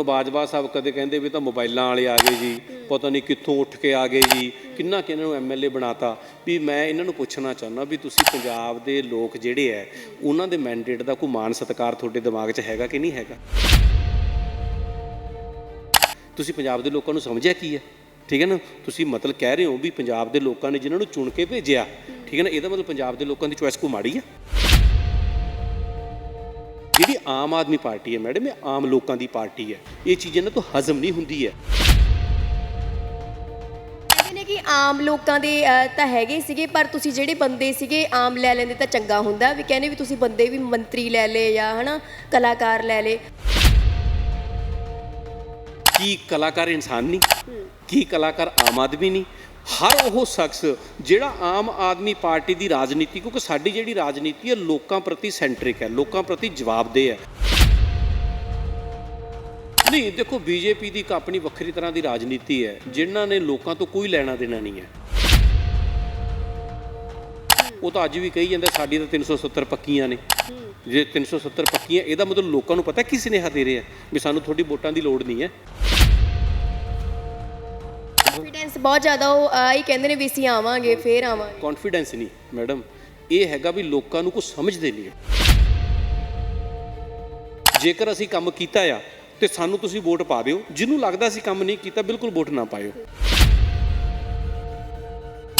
ਹੁਣ ਬਾਜਵਾ ਸਾਹਿਬ ਕਦੇ ਕਹਿੰਦੇ ਵੀ ਤਾਂ ਮੋਬਾਈਲਾਂ ਵਾਲੇ ਆ ਗਏ ਜੀ, ਪਤਾ ਨਹੀਂ ਕਿੱਥੋਂ ਉੱਠ ਕੇ ਆ ਗਏ ਜੀ, ਕਿੰਨਾ ਕਿ ਇਹਨਾਂ ਨੂੰ ਐਮਐਲਏ ਬਣਾਤਾ। ਵੀ ਮੈਂ ਇਹਨਾਂ ਨੂੰ ਪੁੱਛਣਾ ਚਾਹੁੰਦਾ ਵੀ ਤੁਸੀਂ ਪੰਜਾਬ ਦੇ ਲੋਕ ਜਿਹੜੇ ਐ, ਉਹਨਾਂ ਦੇ ਮੈਂਡੇਟ ਦਾ ਕੋਈ ਮਾਨ ਸਤਿਕਾਰ ਤੁਹਾਡੇ ਦਿਮਾਗ 'ਚ ਹੈਗਾ ਕਿ ਨਹੀਂ ਹੈਗਾ? ਤੁਸੀਂ ਪੰਜਾਬ ਦੇ ਲੋਕਾਂ ਨੂੰ ਸਮਝਿਆ ਕੀ ਹੈ ਠੀਕ ਹੈ ਨਾ? ਤੁਸੀਂ ਮਤਲਬ ਕਹਿ ਰਹੇ ਹੋ ਵੀ ਪੰਜਾਬ ਦੇ ਲੋਕਾਂ ਨੇ ਜਿਨ੍ਹਾਂ ਨੂੰ ਚੁਣ ਕੇ ਭੇਜਿਆ। ਠੀਕ ਹੈ ਨਾ? ਇਹਦਾ ਮਤਲਬ ਪੰਜਾਬ ਦੇ ਲੋਕਾਂ ਦੀ ਚੁਆਇਸ ਕੋ ਮਾੜੀ ਆ ਆਮ ਆਦਮੀ ਪਾਰਟੀ ਹੈ ਮੈਡਮ ਇਹ ਆਮ ਲੋਕਾਂ ਦੀ ਪਾਰਟੀ ਹੈ। ਇਹ ਚੀਜ਼ ਇਹਨਾਂ ਤੋਂ ਹਜ਼ਮ ਨਹੀਂ ਹੁੰਦੀ ਹੈ। ਕਹਿੰਦੇ ਨੇ ਕਿ ਆਮ ਲੋਕਾਂ ਦੇ ਤਾਂ ਹੈਗੇ ਸੀਗੇ ਪਰ ਤੁਸੀਂ ਜਿਹੜੇ ਬੰਦੇ ਸੀਗੇ ਆਮ ਲੈ ਲੈਂਦੇ ਤਾਂ ਚੰਗਾ ਹੁੰਦਾ। ਵੀ ਕਹਿੰਦੇ ਵੀ ਤੁਸੀਂ ਬੰਦੇ ਵੀ ਮੰਤਰੀ ਲੈ ਲੇ ਜਾਂ ਹਨਾ ਕਲਾਕਾਰ ਲੈ ਲੇ ਕੀ ਕਲਾਕਾਰ ਇਨਸਾਨ ਨਹੀਂ? ਕੀ ਕਲਾਕਾਰ ਆਮ ਆਦਮੀ ਨਹੀਂ? ਹਰ ਉਹ ਸ਼ਖਸ ਜਿਹੜਾ ਆਮ ਆਦਮੀ ਪਾਰਟੀ ਦੀ ਰਾਜਨੀਤੀ, ਕਿਉਂਕਿ ਸਾਡੀ ਜਿਹੜੀ ਰਾਜਨੀਤੀ ਹੈ ਲੋਕਾਂ ਪ੍ਰਤੀ ਸੈਂਟਰਿਕ ਹੈ, ਲੋਕਾਂ ਪ੍ਰਤੀ ਜਵਾਬਦੇਹ ਹੈ। ਨਹੀਂ, ਦੇਖੋ ਬੀਜੇਪੀ ਦੀ ਇੱਕ ਆਪਣੀ ਵੱਖਰੀ ਤਰ੍ਹਾਂ ਦੀ ਰਾਜਨੀਤੀ ਹੈ, ਜਿਨ੍ਹਾਂ ਨੇ ਲੋਕਾਂ ਤੋਂ ਕੋਈ ਲੈਣਾ ਦੇਣਾ ਨਹੀਂ ਹੈ। ਉਹ ਤਾਂ ਅੱਜ ਵੀ ਕਹੀ ਜਾਂਦੇ, ਸਾਡੀ ਤਾਂ 370 ਪੱਕੀਆਂ ਨੇ। ਜੇ 370 ਪੱਕੀਆਂ, ਇਹਦਾ ਮਤਲਬ ਲੋਕਾਂ ਨੂੰ ਪਤਾ ਕੀ ਸੁਨੇਹਾ ਦੇ ਰਹੇ ਆ ਵੀ ਸਾਨੂੰ ਤੁਹਾਡੀ ਵੋਟਾਂ ਦੀ ਲੋੜ ਨਹੀਂ ਹੈ। ਕੰਫੀਡੈਂਸ ਬਹੁਤ ਜ਼ਿਆਦਾ ਉਹ ਆ ਹੀ ਕਹਿੰਦੇ ਨੇ ਵੀ ਅਸੀਂ ਆਵਾਂਗੇ ਫੇਰ ਆਵਾਂਗੇ। ਕੌਨਫੀਡੈਂਸ ਨਹੀਂ ਮੈਡਮ ਇਹ ਹੈਗਾ ਵੀ ਲੋਕਾਂ ਨੂੰ ਕੁਝ ਸਮਝਦੇ ਨਹੀਂ ਜੇਕਰ ਅਸੀਂ ਕੰਮ ਕੀਤਾ ਆ ਤੇ ਸਾਨੂੰ ਤੁਸੀਂ ਵੋਟ ਪਾ ਦਿਓ। ਜਿਹਨੂੰ ਲੱਗਦਾ ਅਸੀਂ ਕੰਮ ਨਹੀਂ ਕੀਤਾ ਬਿਲਕੁਲ ਵੋਟ ਨਾ ਪਾਇਓ।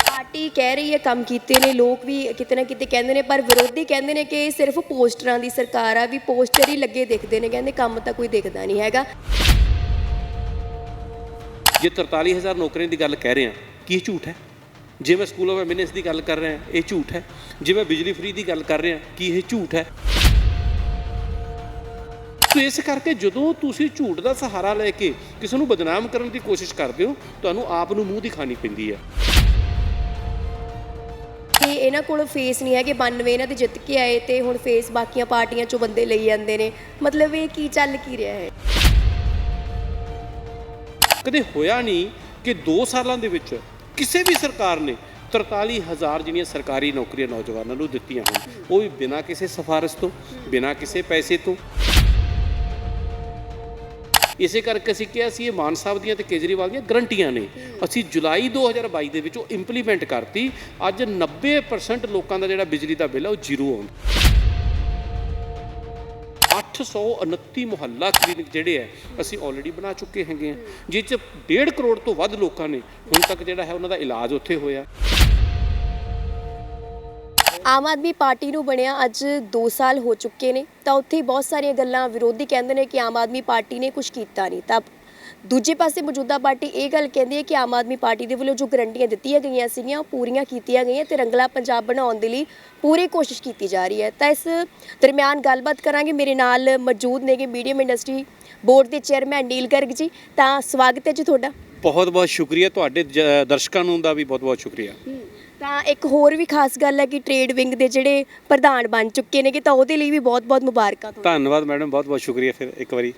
ਪਾਰਟੀ ਕਹਿ ਰਹੀ ਹੈ ਕੰਮ ਕੀਤੇ ਨੇ ਲੋਕ ਵੀ ਕਿਤੇ ਨਾ ਕਿਤੇ ਕਹਿੰਦੇ ਨੇ ਪਰ ਵਿਰੋਧੀ ਕਹਿੰਦੇ ਨੇ ਕਿ ਇਹ ਸਿਰਫ ਪੋਸਟਰਾਂ ਦੀ ਸਰਕਾਰ ਆ ਵੀ ਪੋਸਟਰ ਹੀ ਲੱਗੇ ਦਿਖਦੇ ਨੇ ਕਹਿੰਦੇ ਕੰਮ ਤਾਂ ਕੋਈ ਦਿਖਦਾ ਨਹੀਂ ਹੈਗਾ। ਜੇ 43000 ਨੌਕਰੀਆਂ ਦੀ ਗੱਲ ਕਹਿ ਰਹੇ ਹਾਂ, ਕੀ ਇਹ ਝੂਠ ਹੈ? ਜੇ ਮੈਂ ਸਕੂਲ ਆਫ ਐਮਿਨੈਂਸ ਦੀ ਗੱਲ ਕਰ ਰਿਹਾ, ਇਹ ਝੂਠ ਹੈ? ਜੇ ਮੈਂ ਬਿਜਲੀ ਫ੍ਰੀ ਦੀ ਗੱਲ ਕਰ ਰਿਹਾ, ਕੀ ਇਹ ਝੂਠ ਹੈ? ਸੋ ਇਸ ਕਰਕੇ ਜਦੋਂ ਤੁਸੀਂ ਝੂਠ ਦਾ ਸਹਾਰਾ ਲੈ ਕੇ ਕਿਸੇ ਨੂੰ ਬਦਨਾਮ ਕਰਨ ਦੀ ਕੋਸ਼ਿਸ਼ ਕਰਦੇ ਹੋ, ਤੁਹਾਨੂੰ ਆਪ ਨੂੰ ਮੂੰਹ ਦੀ ਖਾਣੀ ਪੈਂਦੀ ਹੈ। ਕਿ ਇਹਨਾਂ ਕੋਲ ਫੇਸ ਨਹੀਂ ਹੈ ਕਿ 92 ਇਹਨਾਂ ਦੇ ਜਿੱਤ ਕੇ ਆਏ ਤੇ ਹੁਣ ਫੇਸ ਬਾਕੀਆਂ ਪਾਰਟੀਆਂ ਚੋਂ ਬੰਦੇ ਲਈ ਜਾਂਦੇ ਨੇ। ਮਤਲਬ ਇਹ ਕੀ ਚੱਲ ਕੀ ਰਿਹਾ ਹੈ? ਕਦੇ ਹੋਇਆ ਨਹੀਂ ਕਿ 2 ਸਾਲਾਂ ਦੇ ਵਿੱਚ ਕਿਸੇ ਵੀ ਸਰਕਾਰ ਨੇ 43000 ਜਿਹੜੀਆਂ ਸਰਕਾਰੀ ਨੌਕਰੀਆਂ ਨੌਜਵਾਨਾਂ ਨੂੰ ਦਿੱਤੀਆਂ ਹਨ ਉਹ ਵੀ ਬਿਨਾਂ ਕਿਸੇ ਸਿਫਾਰਿਸ਼ ਤੋਂ, ਬਿਨਾਂ ਕਿਸੇ ਪੈਸੇ ਤੋਂ। ਇਸੇ ਕਰਕੇ ਅਸੀਂ ਕਿਹਾ ਸੀ, ਇਹ ਮਾਨ ਸਾਹਿਬ ਦੀਆਂ ਤੇ ਕੇਜਰੀਵਾਲ ਦੀਆਂ ਗਰੰਟੀਆਂ ਨੇ। ਅਸੀਂ ਜੁਲਾਈ 2022 ਦੇ ਵਿੱਚ ਉਹ ਇੰਪਲੀਮੈਂਟ ਕਰਤੀ, ਅੱਜ 90% ਲੋਕਾਂ ਦਾ ਜਿਹੜਾ ਬਿਜਲੀ ਦਾ ਬਿੱਲ ਹੈ ਉਹ ਜ਼ੀਰੋ ਆਉਂਦਾ। 829 ਮੁਹੱਲਾ ਕਲੀਨਿਕ ਜਿਹੜੇ ਹੈ ਅਸੀਂ ਆਲਰੇਡੀ ਬਣਾ ਚੁੱਕੇ ਹੈਗੇ ਆ ਜਿਸ ਚ 1.5 ਕਰੋੜ ਤੋਂ ਵੱਧ ਲੋਕਾਂ ਨੇ ਹੁਣ ਤੱਕ ਜਿਹੜਾ ਹੈ ਉਹਨਾਂ ਦਾ ਇਲਾਜ ਉੱਥੇ ਹੋਇਆ। ਆਮ ਆਦਮੀ ਪਾਰਟੀ ਨੂੰ ਬਣਿਆ ਅੱਜ 2 ਸਾਲ ਹੋ ਚੁੱਕੇ ਨੇ, ਤਾਂ ਉੱਥੇ ਬਹੁਤ ਸਾਰੀਆਂ ਗੱਲਾਂ ਵਿਰੋਧੀ ਕਹਿੰਦੇ ਨੇ ਕਿ ਆਮ ਆਦਮੀ ਪਾਰਟੀ ਨੇ ਕੁਝ ਕੀਤਾ ਨਹੀਂ, ਤਾਂ ਦੂਜੇ ਪਾਸੇ ਮੌਜੂਦਾ ਪਾਰਟੀ ਇਹ ਗੱਲ ਕਹਿੰਦੀ ਹੈ ਕਿ ਆਮ ਆਦਮੀ ਪਾਰਟੀ ਦੇ ਵੱਲੋਂ ਜੋ ਗਰੰਟੀਆਂ ਦਿੱਤੀਆਂ ਗਈਆਂ ਸੀਗੀਆਂ ਉਹ ਪੂਰੀਆਂ ਕੀਤੀਆਂ ਗਈਆਂ ਤੇ ਰੰਗਲਾ ਪੰਜਾਬ ਬਣਾਉਣ ਦੇ ਲਈ ਪੂਰੀ ਕੋਸ਼ਿਸ਼ ਕੀਤੀ ਜਾ ਰਹੀ ਹੈ। ਤਾਂ ਇਸ ਦਰਮਿਆਨ ਗੱਲਬਾਤ ਕਰਾਂਗੇ। ਮੇਰੇ ਨਾਲ ਮੌਜੂਦ ਨੇਗੇ ਮੀਡੀਅਮ ਇੰਡਸਟਰੀ ਬੋਰਡ ਦੇ ਚੇਅਰਮੈਨ ਨੀਲ ਗਰਗ ਜੀ। ਤਾਂ ਸਵਾਗਤ ਹੈ ਜੀ ਤੁਹਾਡਾ। ਬਹੁਤ ਬਹੁਤ ਸ਼ੁਕਰੀਆ। ਤੁਹਾਡੇ ਦਰਸ਼ਕਾਂ ਨੂੰ ਦਾ ਵੀ ਬਹੁਤ ਬਹੁਤ ਸ਼ੁਕਰੀਆ। ਤਾਂ ਇੱਕ ਹੋਰ ਵੀ ਖਾਸ ਗੱਲ ਹੈ ਕਿ ਟ੍ਰੇਡ ਵਿੰਗ ਦੇ ਜਿਹੜੇ ਪ੍ਰਧਾਨ ਬਣ ਚੁੱਕੇ ਨੇਗੇ ਤਾਂ ਉਹਦੇ ਲਈ ਵੀ ਬਹੁਤ-ਬਹੁਤ ਮੁਬਾਰਕਾਂ ਤੁਹਾਨੂੰ। ਧੰਨਵਾਦ ਮੈਡਮ ਬਹੁਤ ਬਹੁਤ ਸ਼ੁਕਰੀਆ ਫਿਰ ਇੱਕ ਵਾਰੀ।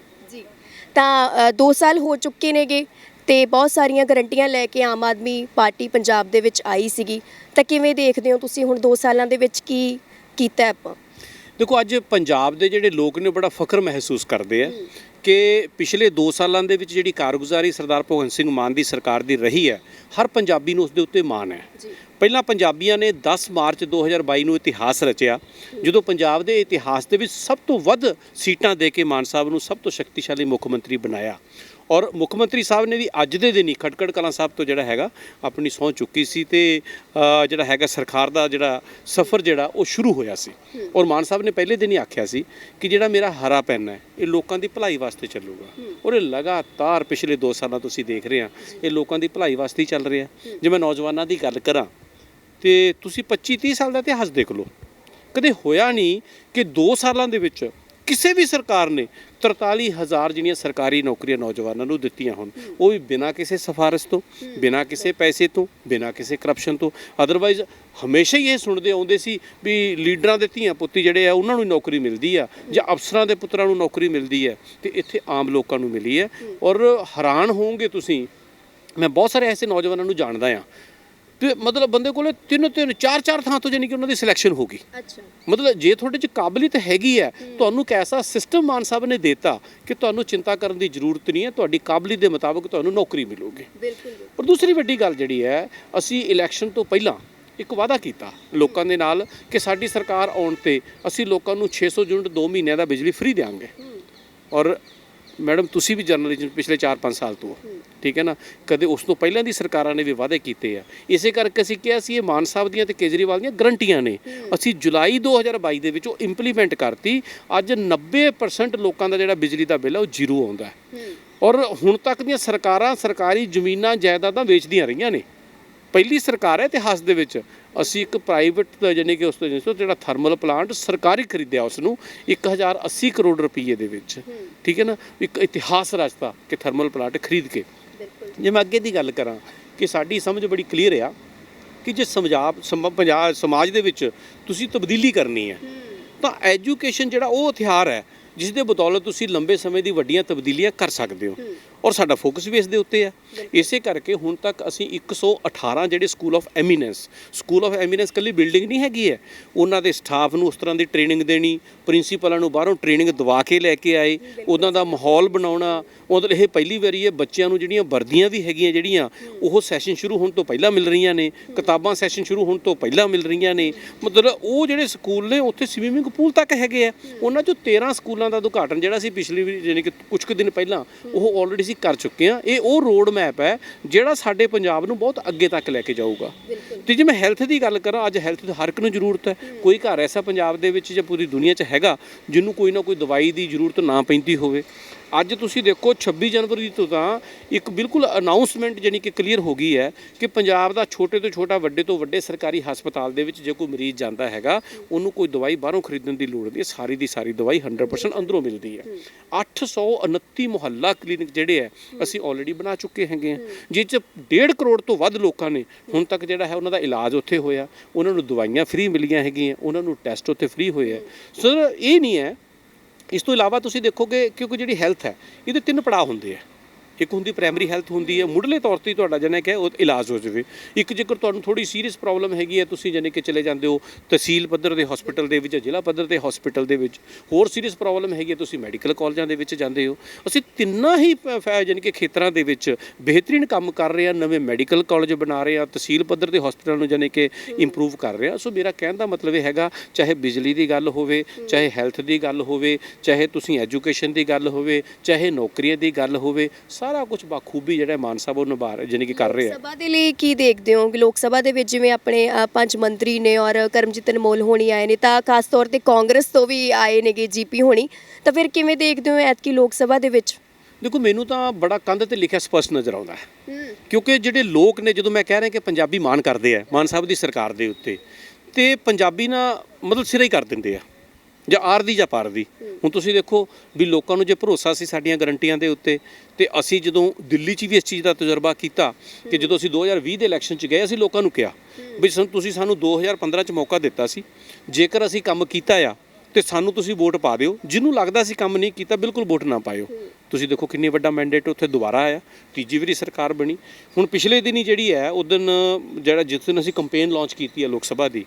ਤਾਂ 2 ਸਾਲ ਹੋ ਚੁੱਕੇ ਨੇਗੇ ਤੇ ਬਹੁਤ ਸਾਰੀਆਂ ਗਰੰਟੀਆਂ ਲੈ ਕੇ ਆਮ ਆਦਮੀ ਪਾਰਟੀ ਪੰਜਾਬ ਦੇ ਵਿੱਚ ਆਈ ਸੀਗੀ। ਤਾਂ ਕਿਵੇਂ ਦੇਖਦੇ ਹੋ ਤੁਸੀਂ ਹੁਣ 2 ਸਾਲਾਂ ਦੇ ਵਿੱਚ ਕੀ ਕੀਤਾ ਆਪਾਂ? ਦੇਖੋ ਅੱਜ ਪੰਜਾਬ ਦੇ ਜਿਹੜੇ ਲੋਕ ਨੇ ਬੜਾ ਫਖਰ ਮਹਿਸੂਸ ਕਰਦੇ ਆ ਕਿ ਪਿਛਲੇ 2 ਸਾਲਾਂ ਦੇ ਵਿੱਚ ਜਿਹੜੀ ਕਾਰਗੁਜ਼ਾਰੀ ਸਰਦਾਰ ਭਗਵੰਤ ਸਿੰਘ ਮਾਨ ਦੀ ਸਰਕਾਰ ਦੀ ਰਹੀ ਹੈ ਹਰ ਪੰਜਾਬੀ ਨੂੰ ਉਸ ਦੇ ਉੱਤੇ ਮਾਣ ਹੈ। ਪਹਿਲਾਂ ਪੰਜਾਬੀਆਂ ਨੇ 10 ਮਾਰਚ 2022 ਨੂੰ ਇਤਿਹਾਸ ਰਚਿਆ, ਜਦੋਂ ਪੰਜਾਬ ਦੇ ਇਤਿਹਾਸ ਦੇ ਵਿੱਚ ਸਭ ਤੋਂ ਵੱਧ ਸੀਟਾਂ ਦੇ ਕੇ ਮਾਨ ਸਾਹਿਬ ਨੂੰ ਸਭ ਤੋਂ ਸ਼ਕਤੀਸ਼ਾਲੀ ਮੁੱਖ ਮੰਤਰੀ ਬਣਾਇਆ। ਔਰ ਮੁੱਖ ਮੰਤਰੀ ਸਾਹਿਬ ਨੇ ਵੀ ਅੱਜ ਦੇ ਦਿਨ ਹੀ ਖਟਕੜ ਕਲਾਂ ਸਾਹਿਬ ਤੋਂ ਜਿਹੜਾ ਹੈਗਾ, ਆਪਣੀ ਸਹੁੰ ਚੁੱਕੀ ਸੀ ਤੇ ਜਿਹੜਾ ਹੈਗਾ ਸਰਕਾਰ ਦਾ ਜਿਹੜਾ ਸਫ਼ਰ ਜਿਹੜਾ, ਉਹ ਸ਼ੁਰੂ ਹੋਇਆ ਸੀ। ਔਰ ਮਾਨ ਸਾਹਿਬ ਨੇ ਪਹਿਲੇ ਦਿਨ ਹੀ ਆਖਿਆ ਸੀ ਕਿ ਜਿਹੜਾ ਮੇਰਾ ਹਰਾ ਪੈਨ ਹੈ, ਇਹ ਲੋਕਾਂ ਦੀ ਭਲਾਈ ਵਾਸਤੇ ਚੱਲੂਗਾ। ਔਰ ਇਹ ਲਗਾਤਾਰ ਪਿਛਲੇ 2 ਸਾਲਾਂ ਤੋਂ ਅਸੀਂ ਦੇਖ ਰਹੇ ਹਾਂ, ਇਹ ਲੋਕਾਂ ਦੀ ਭਲਾਈ ਵਾਸਤੇ ਹੀ ਚੱਲ ਰਿਹਾ। ਜੇ ਮੈਂ ਨੌਜਵਾਨਾਂ ਦੀ ਗੱਲ ਕਰਾਂ ਤੇ ਤੁਸੀਂ 25 30 ਸਾਲ ਦਾ ਇਤਿਹਾਸ ਦੇਖ ਲਓ। ਕਦੇ ਹੋਇਆ ਨਹੀਂ ਕਿ 2 ਸਾਲਾਂ ਦੇ ਵਿੱਚ ਕਿਸੇ ਵੀ ਸਰਕਾਰ ਨੇ 43000 ਜਿਹੜੀਆਂ ਸਰਕਾਰੀ ਨੌਕਰੀਆਂ ਨੌਜਵਾਨਾਂ ਨੂੰ ਦਿੱਤੀਆਂ ਹੋਣ, ਉਹ ਵੀ ਬਿਨਾਂ ਕਿਸੇ ਸਿਫਾਰਿਸ਼ ਤੋਂ, ਬਿਨਾਂ ਕਿਸੇ ਪੈਸੇ ਤੋਂ, ਬਿਨਾਂ ਕਿਸੇ ਕਰਪਸ਼ਨ ਤੋਂ। ਅਦਰਵਾਈਜ਼ ਹਮੇਸ਼ਾ ਹੀ ਇਹ ਸੁਣਦੇ ਆਉਂਦੇ ਸੀ ਵੀ ਲੀਡਰਾਂ ਦੇ ਧੀਆਂ ਪੁੱਤੀ ਜਿਹੜੇ ਆ, ਉਹਨਾਂ ਨੂੰ ਨੌਕਰੀ ਮਿਲਦੀ ਆ ਜਾਂ ਅਫਸਰਾਂ ਦੇ ਪੁੱਤਰਾਂ ਨੂੰ ਨੌਕਰੀ ਮਿਲਦੀ ਹੈ ਤੇ ਇੱਥੇ ਆਮ ਲੋਕਾਂ ਨੂੰ ਮਿਲੀ ਹੈ ਔਰ ਹੈਰਾਨ ਹੋਵੋਗੇ ਤੁਸੀਂ, ਮੈਂ ਬਹੁਤ ਸਾਰੇ ਐਸੇ ਨੌਜਵਾਨਾਂ ਨੂੰ ਜਾਣਦਾ ਆ ਤੇ ਮਤਲਬ ਬੰਦੇ ਕੋਲੇ ਤਿੰਨ ਤਿੰਨ ਚਾਰ ਚਾਰ ਥਾਂ ਤੋਂ ਜਾਨੀ ਕਿ ਉਹਨਾਂ ਦੀ ਸਿਲੈਕਸ਼ਨ ਹੋ ਗਈ। ਅੱਛਾ। ਮਤਲਬ ਜੇ ਤੁਹਾਡੇ 'ਚ ਕਾਬਲੀਅਤ ਹੈਗੀ ਹੈ ਤੁਹਾਨੂੰ ਇੱਕ ਐਸਾ ਸਿਸਟਮ ਮਾਨ ਸਾਹਿਬ ਨੇ ਦਿੱਤਾ ਕਿ ਤੁਹਾਨੂੰ ਚਿੰਤਾ ਕਰਨ ਦੀ ਜ਼ਰੂਰਤ ਨਹੀਂ ਹੈ ਤੁਹਾਡੀ ਕਾਬਲੀਅਤ ਦੇ ਮੁਤਾਬਕ ਤੁਹਾਨੂੰ ਨੌਕਰੀ ਮਿਲੂਗੀ। ਬਿਲਕੁਲ ਪਰ ਦੂਸਰੀ ਵੱਡੀ ਗੱਲ ਜਿਹੜੀ ਹੈ ਅਸੀਂ ਇਲੈਕਸ਼ਨ ਤੋਂ ਪਹਿਲਾਂ ਇੱਕ ਵਾਅਦਾ ਕੀਤਾ ਲੋਕਾਂ ਦੇ ਨਾਲ ਕਿ ਸਾਡੀ ਸਰਕਾਰ ਆਉਣ ਤੇ ਅਸੀਂ ਲੋਕਾਂ ਨੂੰ 600 ਯੂਨਿਟ 2 ਮਹੀਨਿਆਂ ਦਾ ਬਿਜਲੀ ਫ੍ਰੀ ਦੇਵਾਂਗੇ ਔਰ ਮੈਡਮ, ਤੁਸੀਂ ਵੀ ਜਰਨਲਿਜ਼ਮ ਪਿਛਲੇ 4-5 ਸਾਲ ਤੋਂ ਹੋ ਠੀਕ ਹੈ ਨਾ? ਕਦੇ ਉਸ ਤੋਂ ਪਹਿਲਾਂ ਦੀ ਸਰਕਾਰਾਂ ਨੇ ਵੀ ਵਾਅਦੇ ਕੀਤੇ ਆ। ਇਸੇ ਕਰਕੇ ਅਸੀਂ ਕਿਹਾ ਸੀ, ਇਹ ਮਾਨ ਸਾਹਿਬ ਦੀਆਂ ਤੇ ਕੇਜਰੀਵਾਲ ਦੀਆਂ ਗਰੰਟੀਆਂ ਨੇ। ਅਸੀਂ ਜੁਲਾਈ 2022 ਦੇ ਵਿੱਚ ਉਹ ਇੰਪਲੀਮੈਂਟ ਕਰਤੀ। ਅੱਜ 90% ਲੋਕਾਂ ਦਾ ਜਿਹੜਾ ਬਿਜਲੀ ਦਾ ਬਿੱਲ ਹੈ ਉਹ ਜ਼ੀਰੋ ਆਉਂਦਾ ਔਰ ਹੁਣ ਤੱਕ ਦੀਆਂ ਸਰਕਾਰਾਂ ਸਰਕਾਰੀ ਜ਼ਮੀਨਾਂ, ਜਾਇਦਾਦਾਂ ਵੇਚਦੀਆਂ ਰਹੀਆਂ ਨੇ। ਪਹਿਲੀ ਸਰਕਾਰ ਹੈ ਇਤਿਹਾਸ ਦੇ ਵਿੱਚ। ਅਸੀਂ ਇੱਕ ਪ੍ਰਾਈਵੇਟ ਯਾਨੀ ਕਿ ਉਸ ਤੋਂ ਜਿਸ ਤੋਂ ਜਿਹੜਾ ਥਰਮਲ ਪਲਾਂਟ ਸਰਕਾਰੀ ਖਰੀਦਿਆ ਉਸ ਨੂੰ 1080 ਕਰੋੜ ਰੁਪਏ ਦੇ ਵਿੱਚ। ਠੀਕ ਹੈ ਨਾ? ਇੱਕ ਇਤਿਹਾਸ ਰਚਤਾ ਕਿ ਥਰਮਲ ਪਲਾਂਟ ਖਰੀਦ ਕੇ। ਜੇ ਮੈਂ ਅੱਗੇ ਦੀ ਗੱਲ ਕਰਾਂ ਕਿ ਸਾਡੀ ਸਮਝ ਬੜੀ ਕਲੀਅਰ ਆ ਕਿ ਜੇ ਸਮਝਾਬ ਸਮ- ਪੰਜਾਬ ਸਮਾਜ ਦੇ ਵਿੱਚ ਤੁਸੀਂ ਤਬਦੀਲੀ ਕਰਨੀ ਹੈ ਤਾਂ ਐਜੂਕੇਸ਼ਨ ਜਿਹੜਾ ਉਹ ਹਥਿਆਰ ਹੈ ਜਿਸ ਦੇ ਬਦੌਲਤ ਤੁਸੀਂ ਲੰਬੇ ਸਮੇਂ ਦੀ ਵੱਡੀਆਂ ਤਬਦੀਲੀਆਂ ਕਰ ਸਕਦੇ ਹੋ। ਔਰ ਸਾਡਾ ਫੋਕਸ ਵੀ ਇਸ ਦੇ ਉੱਤੇ ਹੈ। ਇਸੇ ਕਰਕੇ ਹੁਣ ਤੱਕ ਅਸੀਂ 118 ਜਿਹੜੇ school of eminence school of eminence ਕੱਲੀ ਬਿਲਡਿੰਗ ਨਹੀਂ ਹੈਗੀ ਹੈ। ਉਹਨਾਂ ਦੇ ਸਟਾਫ ਨੂੰ ਉਸ ਤਰ੍ਹਾਂ ਦੀ ਟ੍ਰੇਨਿੰਗ ਦੇਣੀ ਪ੍ਰਿੰਸੀਪਲਾਂ ਨੂੰ ਬਾਹਰੋਂ ਟ੍ਰੇਨਿੰਗ ਦਵਾ ਕੇ ਲੈ ਕੇ ਆਏ ਉਹਨਾਂ ਦਾ ਮਾਹੌਲ ਬਣਾਉਣਾ ਉਹਦੇ ਇਹ ਪਹਿਲੀ ਵਾਰੀ ਹੈ ਬੱਚਿਆਂ ਨੂੰ ਜਿਹੜੀਆਂ ਵਰਦੀਆਂ ਵੀ ਹੈਗੀਆਂ ਜਿਹੜੀਆਂ ਉਹ ਸੈਸ਼ਨ ਸ਼ੁਰੂ ਹੋਣ ਤੋਂ ਪਹਿਲਾਂ ਮਿਲ ਰਹੀਆਂ ਨੇ ਕਿਤਾਬਾਂ ਸੈਸ਼ਨ ਸ਼ੁਰੂ ਹੋਣ ਤੋਂ ਪਹਿਲਾਂ ਮਿਲ ਰਹੀਆਂ ਨੇ। ਮਤਲਬ ਉਹ ਜਿਹੜੇ ਸਕੂਲ ਨੇ ਉੱਥੇ ਸਵੀਮਿੰਗ ਪੂਲ ਤੱਕ ਹੈਗੇ ਆ। ਉਹਨਾਂ ਚੋਂ 13 ਸਕੂਲਾਂ ਦਾ ਉਦਘਾਟਨ ਜਿਹੜਾ ਸੀ ਪਿਛਲੀ ਯਾਨੀ ਕਿ ਕੁਝ ਕੁ ਦਿਨ ਪਹਿਲਾਂ ਉਹ ਆਲਰੇਡੀ ਸੀ ਕਰ ਚੁੱਕੇ ਆ ਇਹ ਉਹ ਰੋਡ ਮੈਪ ਹੈ ਜਿਹੜਾ ਸਾਡੇ ਪੰਜਾਬ ਨੂੰ ਬਹੁਤ ਅੱਗੇ ਤੱਕ ਲੈ ਕੇ ਜਾਊਗਾ। ਤੇ ਜੇ ਮੈਂ ਹੈਲਥ ਦੀ ਗੱਲ ਕਰਾਂ ਅੱਜ ਹੈਲਥ ਦੀ ਹਰ ਇੱਕ ਨੂੰ ਜ਼ਰੂਰਤ ਹੈ। ਕੋਈ ਘਰ ਐਸਾ ਪੰਜਾਬ ਦੇ ਵਿੱਚ ਜਾਂ ਪੂਰੀ ਦੁਨੀਆ 'ਚ ਹੈਗਾ ਜਿਹਨੂੰ ਕੋਈ ਨਾ ਕੋਈ ਦਵਾਈ ਦੀ ਜ਼ਰੂਰਤ ਨਾ ਪੈਂਦੀ ਹੋਵੇ। ਅੱਜ ਤੁਸੀਂ ਦੇਖੋ 26 ਜਨਵਰੀ ਤੋਂ ਤਾਂ ਇੱਕ ਬਿਲਕੁਲ ਅਨਾਉਂਸਮੈਂਟ ਜਾਨੀ ਕਿ ਕਲੀਅਰ ਹੋ ਗਈ ਹੈ ਕਿ ਪੰਜਾਬ ਦਾ ਛੋਟੇ ਤੋਂ ਛੋਟਾ, ਵੱਡੇ ਤੋਂ ਵੱਡੇ ਸਰਕਾਰੀ ਹਸਪਤਾਲ ਦੇ ਵਿੱਚ ਜੇ ਕੋਈ ਮਰੀਜ਼ ਜਾਂਦਾ ਹੈਗਾ, ਉਹਨੂੰ ਕੋਈ ਦਵਾਈ ਬਾਹਰੋਂ ਖਰੀਦਣ ਦੀ ਲੋੜ ਨਹੀਂ ਹੈ, ਸਾਰੀ ਦੀ ਸਾਰੀ ਦਵਾਈ 100% ਅੰਦਰੋਂ ਮਿਲਦੀ ਹੈ। 829 ਮੁਹੱਲਾ ਕਲੀਨਿਕ ਜਿਹੜੇ ਹੈ, ਅਸੀਂ ਆਲਰੇਡੀ ਬਣਾ ਚੁੱਕੇ ਹੈਗੇ ਆ ਜਿਸ ਚ 1.5 ਕਰੋੜ ਤੋਂ ਵੱਧ ਲੋਕਾਂ ਨੇ ਹੁਣ ਤੱਕ ਜਿਹੜਾ ਹੈ, ਉਹਨਾਂ ਦਾ ਇਲਾਜ ਉੱਥੇ ਹੋਇਆ, ਉਹਨਾਂ ਨੂੰ ਦਵਾਈਆਂ ਫ੍ਰੀ ਮਿਲੀਆਂ ਹੈਗੀਆਂ, ਉਹਨਾਂ ਨੂੰ ਟੈਸਟ ਉੱਥੇ ਫ੍ਰੀ ਹੋਏ ਹੈ। ਸਰ ਇਹ ਨਹੀਂ ਹੈ ਇਸ ਤੋਂ ਇਲਾਵਾ ਤੁਸੀਂ ਦੇਖੋਗੇ ਕਿਉਂਕਿ ਜਿਹੜੀ ਹੈਲਥ ਹੈ ਇਹਦੇ ਤਿੰਨ ਪੜਾਅ ਹੁੰਦੇ ਆ। ਇੱਕ ਹੁੰਦੀ ਪ੍ਰਾਇਮਰੀ ਹੈਲਥ ਹੁੰਦੀ ਹੈ, ਮੁੱਢਲੇ ਤੌਰ ਤੇ ਤੁਹਾਡਾ ਜਨੇ ਕਿ ਉਹ ਇਲਾਜ ਹੋ ਜਾਵੇ। ਇੱਕ ਜੇਕਰ ਤੁਹਾਨੂੰ ਥੋੜੀ ਸੀਰੀਅਸ ਪ੍ਰੋਬਲਮ ਹੈਗੀ ਹੈ, ਤੁਸੀਂ ਜਨੇ ਕਿ ਚਲੇ ਜਾਂਦੇ ਹੋ ਤਹਿਸੀਲ ਪੱਧਰ ਦੇ ਹਸਪੀਟਲ ਦੇ ਵਿੱਚ ਜਾਂ ਜ਼ਿਲ੍ਹਾ ਪੱਧਰ ਦੇ ਹਸਪੀਟਲ ਦੇ ਵਿੱਚ, ਹੋਰ ਸੀਰੀਅਸ ਪ੍ਰੋਬਲਮ ਹੈਗੀ ਹੈ, ਤੁਸੀਂ ਮੈਡੀਕਲ ਕਾਲਜਾਂ ਦੇ ਵਿੱਚ ਜਾਂਦੇ ਹੋ। ਅਸੀਂ ਤਿੰਨਾਂ ਹੀ ਜਾਨੀ ਕਿ ਖੇਤਰਾਂ ਦੇ ਵਿੱਚ ਬਿਹਤਰੀਨ ਕੰਮ ਕਰ ਰਹੇ ਹਾਂ, ਨਵੇਂ ਮੈਡੀਕਲ ਕਾਲਜ ਬਣਾ ਰਹੇ ਹਾਂ, ਤਹਿਸੀਲ ਪੱਧਰ ਦੇ ਹਸਪੀਟਲ ਨੂੰ ਜਾਨੀ ਕਿ ਇੰਪਰੂਵ ਕਰ ਰਹੇ ਹਾਂ। ਸੋ ਮੇਰਾ ਕਹਿਣ ਦਾ ਮਤਲਬ ਇਹ ਹੈਗਾ, ਚਾਹੇ ਬਿਜਲੀ ਦੀ ਗੱਲ ਹੋਵੇ, ਚਾਹੇ ਹੈਲਥ ਦੀ ਗੱਲ ਹੋਵੇ, ਚਾਹੇ ਤੁਸੀਂ ਐਜੂਕੇਸ਼ਨ ਦੀ ਗੱਲ ਹੋਵੇ, ਚਾਹੇ ਨੌਕਰੀਆਂ ਦੀ ਗੱਲ ਹੋਵੇ ਸਾਰਾ ਕੁਝ ਬਾਖੂਬੀ ਜਿਹੜਾ ਮਾਨ ਸਾਹਿਬ ਉਹ ਨਿਭਾ ਰਹੇ ਜਾਨੀ ਕਿ ਕਰ ਰਹੇ ਆ। ਸਭਾ ਦੇ ਲਈ ਕੀ ਦੇਖਦੇ ਹੋ? ਕਿ ਲੋਕ ਸਭਾ ਦੇ ਵਿੱਚ ਜਿਵੇਂ ਆਪਣੇ ਅ, ਪੰਜ ਮੰਤਰੀ ਨੇ ਔਰ ਕਰਮਜੀਤ ਅਨਮੋਲ ਹੋਣੀ ਆਏ ਨੇ ਤਾਂ ਖਾਸ ਤੌਰ ਤੇ ਕਾਂਗਰਸ ਤੋਂ ਵੀ ਆਏ ਨੇਗੇ ਜੀਪੀ ਹੋਣੀ ਤਾਂ ਫਿਰ ਕਿਵੇਂ ਦੇਖਦੇ ਹੋ ਐਤਕੀ ਲੋਕ ਸਭਾ ਦੇ ਵਿੱਚ? ਦੇਖੋ ਮੈਨੂੰ ਤਾਂ ਬੜਾ ਕੰਧ ਤੇ ਲਿਖਿਆ ਸਪਸ਼ਟ ਨਜ਼ਰ ਆਉਂਦਾ ਹੈ। ਕਿਉਂਕਿ ਜਿਹੜੇ ਲੋਕ ਨੇ ਜਦੋਂ ਮੈਂ ਕਹਿ ਰਿਹਾ ਕਿ ਪੰਜਾਬੀ ਮਾਣ ਕਰਦੇ ਆ ਮਾਨ ਸਾਹਿਬ ਦੀ ਸਰਕਾਰ ਦੇ ਉੱਤੇ ਤੇ ਪੰਜਾਬੀ ਨਾ ਮਤਲਬ ਸਿਰੇ ਹੀ ਕਰ ਦਿੰਦੇ ਆ। ਜਾਂ ਆਰ ਦੀ ਜਾਂ ਪਾਰ ਦੀ ਹੁਣ ਤੁਸੀਂ ਦੇਖੋ ਵੀ ਲੋਕਾਂ ਨੂੰ ਜੇ ਭਰੋਸਾ ਸੀ ਸਾਡੀਆਂ ਗਰੰਟੀਆਂ ਦੇ ਉੱਤੇ, ਤੇ ਅਸੀਂ ਜਦੋਂ ਦਿੱਲੀ 'ਚ ਵੀ ਇਸ ਚੀਜ਼ ਦਾ ਤਜਰਬਾ ਕੀਤਾ, ਕਿ ਜਦੋਂ ਅਸੀਂ 2020 ਦੇ ਇਲੈਕਸ਼ਨ 'ਚ ਗਏ, ਅਸੀਂ ਲੋਕਾਂ ਨੂੰ ਕਿਹਾ ਵੀ ਸਾਨੂੰ, ਤੁਸੀਂ ਸਾਨੂੰ 2015 'ਚ ਮੌਕਾ ਦਿੱਤਾ ਸੀ। ਜੇਕਰ ਅਸੀਂ ਕੰਮ ਕੀਤਾ ਆ, ਤੇ ਸਾਨੂੰ ਤੁਸੀਂ ਵੋਟ ਪਾ ਦਿਓ। ਜਿਹਨੂੰ ਲੱਗਦਾ ਸੀ ਕੰਮ ਨਹੀਂ ਕੀਤਾ, ਬਿਲਕੁਲ ਵੋਟ ਨਾ ਪਾਇਓ। ਤੁਸੀਂ ਦੇਖੋ ਕਿੰਨੀ ਵੱਡਾ ਮੈਂਡੇਟ ਉੱਥੇ ਦੁਬਾਰਾ ਆਇਆ। ਤੀਜੀ ਵਾਰੀ ਸਰਕਾਰ ਬਣੀ। ਹੁਣ ਪਿਛਲੇ ਦਿਨੀ ਜਿਹੜੀ ਹੈ ਉਦੋਂ ਜਿਹੜਾ, ਜਿਸ ਦਿਨ ਅਸੀਂ ਕੰਪੇਨ ਲਾਂਚ ਕੀਤੀ ਹੈ ਲੋਕ ਸਭਾ ਦੀ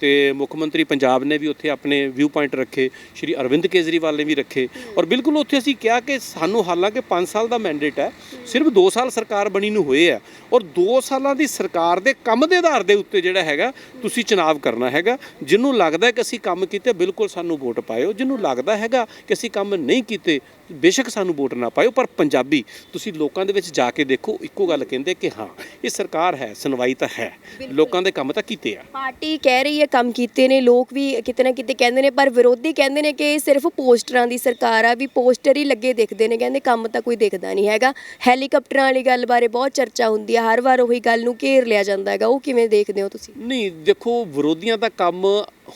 ਤੇ ਮੁੱਖ ਮੰਤਰੀ ਪੰਜਾਬ ਨੇ ਵੀ ਉੱਥੇ ਆਪਣੇ ਵਿਊ ਪੁਆਇੰਟ ਰੱਖੇ, ਸ਼੍ਰੀ ਅਰਵਿੰਦ ਕੇਜਰੀਵਾਲ ਨੇ ਵੀ ਰੱਖੇ। ਔਰ ਬਿਲਕੁਲ ਉੱਥੇ ਅਸੀਂ ਕਿਹਾ ਕਿ ਸਾਨੂੰ ਹਾਲਾਂਕਿ 5 ਸਾਲ ਦਾ ਮੈਂਡੇਟ ਹੈ, ਸਿਰਫ 2 ਸਾਲ ਸਰਕਾਰ ਬਣੀ ਨੂੰ ਹੋਏ ਆ ਔਰ 2 ਸਾਲਾਂ ਦੀ ਸਰਕਾਰ ਦੇ ਕੰਮ ਦੇ ਆਧਾਰ ਦੇ ਉੱਤੇ ਜਿਹੜਾ ਹੈਗਾ, ਤੁਸੀਂ ਚੁਣਾਵ ਕਰਨਾ ਹੈਗਾ। ਜਿਹਨੂੰ ਲੱਗਦਾ ਕਿ ਅਸੀਂ ਕੰਮ ਕੀਤੇ, ਬਿਲਕੁਲ ਸਾਨੂੰ ਵੋਟ ਪਾਇਓ। ਜਿਹਨੂੰ ਲੱਗਦਾ ਹੈਗਾ ਕਿ ਅਸੀਂ ਕੰਮ ਨਹੀਂ ਕੀਤੇ ਬੇਸ਼ੱਕ ਸਾਨੂੰ ਵੋਟ ਨਾ ਪਾਇਓ ਪਰ ਪੰਜਾਬੀ ਤੁਸੀਂ ਲੋਕਾਂ ਦੇ ਵਿੱਚ ਜਾ ਕੇ ਦੇਖੋ ਇੱਕੋ ਗੱਲ ਕਹਿੰਦੇ ਕਿ ਹਾਂ ਇਹ ਸਰਕਾਰ ਹੈ ਸੁਣਵਾਈ ਤਾਂ ਹੈ ਲੋਕਾਂ ਦੇ ਕੰਮ ਤਾਂ ਕੀਤੇ ਆ। ਪਾਰਟੀ ਕਹਿ ਰਹੀ ਹੈ ਕੰਮ ਕੀਤੇ ਨੇ ਲੋਕ ਵੀ ਕਿਤੇ ਨਾ ਕਿਤੇ ਕਹਿੰਦੇ ਨੇ ਪਰ ਵਿਰੋਧੀ ਕਹਿੰਦੇ ਨੇ ਕਿ ਇਹ ਸਿਰਫ ਪੋਸਟਰਾਂ ਦੀ ਸਰਕਾਰ ਆ ਵੀ ਪੋਸਟਰ ਹੀ ਲੱਗੇ ਦਿਖਦੇ ਨੇ ਕਹਿੰਦੇ ਕੰਮ ਤਾਂ ਕੋਈ ਦਿਖਦਾ ਨਹੀਂ ਹੈਗਾ। ਹੈਲੀਕਾਪਟਰਾਂ ਵਾਲੀ ਗੱਲ ਬਾਰੇ ਬਹੁਤ ਚਰਚਾ ਹੁੰਦੀ ਹੈ ਹਰ ਵਾਰ ਉਹੀ ਗੱਲ ਨੂੰ ਘੇਰ ਲਿਆ ਜਾਂਦਾ ਹੈਗਾ ਉਹ ਕਿਵੇਂ ਦੇਖਦੇ ਹੋ ਤੁਸੀਂ? ਨਹੀਂ ਦੇਖੋ ਵਿਰੋਧੀਆਂ ਦਾ ਕੰਮ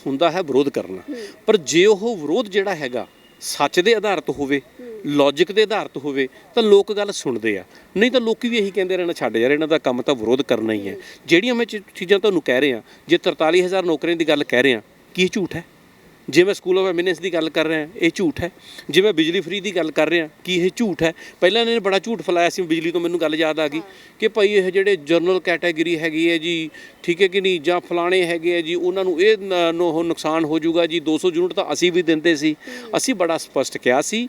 ਹੁੰਦਾ ਹੈ ਵਿਰੋਧ ਕਰਨਾ ਪਰ ਜੇ ਉਹ ਵਿਰੋਧ ਜਿਹੜਾ ਹੈਗਾ ਸੱਚ ਦੇ ਆਧਾਰਿਤ ਹੋਵੇ ਲੌਜੀਕ ਦੇ ਆਧਾਰਿਤ ਹੋਵੇ, ਤਾਂ ਲੋਕ ਗੱਲ ਸੁਣਦੇ ਆ। ਨਹੀਂ ਤਾਂ ਲੋਕੀ ਵੀ ਇਹੀ ਕਹਿੰਦੇ ਰਹਿਣਾ, ਛੱਡ ਯਾਰ, ਇਹਨਾਂ ਦਾ ਕੰਮ ਤਾਂ ਵਿਰੋਧ ਕਰਨਾ ਹੀ ਹੈ। ਜਿਹੜੀਆਂ ਮੈਂ ਚੀ- ਚੀਜ਼ਾਂ ਤੁਹਾਨੂੰ ਕਹਿ ਰਿਹਾ, ਜੇ 43000 ਨੌਕਰੀਆਂ ਦੀ ਗੱਲ ਕਹਿ ਰਿਹਾ, ਕੀ ਝੂਠ ਹੈ? ਜੇ ਮੈਂ ਸਕੂਲ ਆਫ ਐਮੀਨੈਂਸ ਦੀ ਗੱਲ ਕਰ ਰਿਹਾ, ਇਹ ਝੂਠ ਹੈ। ਜੇ ਮੈਂ ਬਿਜਲੀ ਫ੍ਰੀ ਦੀ ਗੱਲ ਕਰ ਰਿਹਾ, ਕੀ ਇਹ ਝੂਠ ਹੈ? ਪਹਿਲਾਂ ਇਹਨਾਂ ਨੇ ਬੜਾ ਝੂਠ ਫੈਲਾਇਆ ਸੀ, ਬਿਜਲੀ ਤੋਂ ਮੈਨੂੰ ਗੱਲ ਯਾਦ ਆ ਗਈ ਕਿ ਭਾਈ ਇਹ ਜਿਹੜੇ ਜਰਨਲ ਕੈਟਾਗਰੀ ਹੈਗੀ ਹੈ ਜੀ, ਠੀਕ ਹੈ ਕਿ ਨਹੀਂ? ਜਾਂ ਫਲਾਣੇ ਹੈਗੇ ਆ ਜੀ, ਉਹਨਾਂ ਨੂੰ ਇਹ ਨੁਕਸਾਨ ਹੋ ਜਾਊਗਾ ਜੀ। 200 ਯੂਨਿਟ ਤਾਂ ਅਸੀਂ ਵੀ ਦਿੰਦੇ ਸੀ। ਅਸੀਂ ਬੜਾ ਸਪਸ਼ਟ ਕਿਹਾ ਸੀ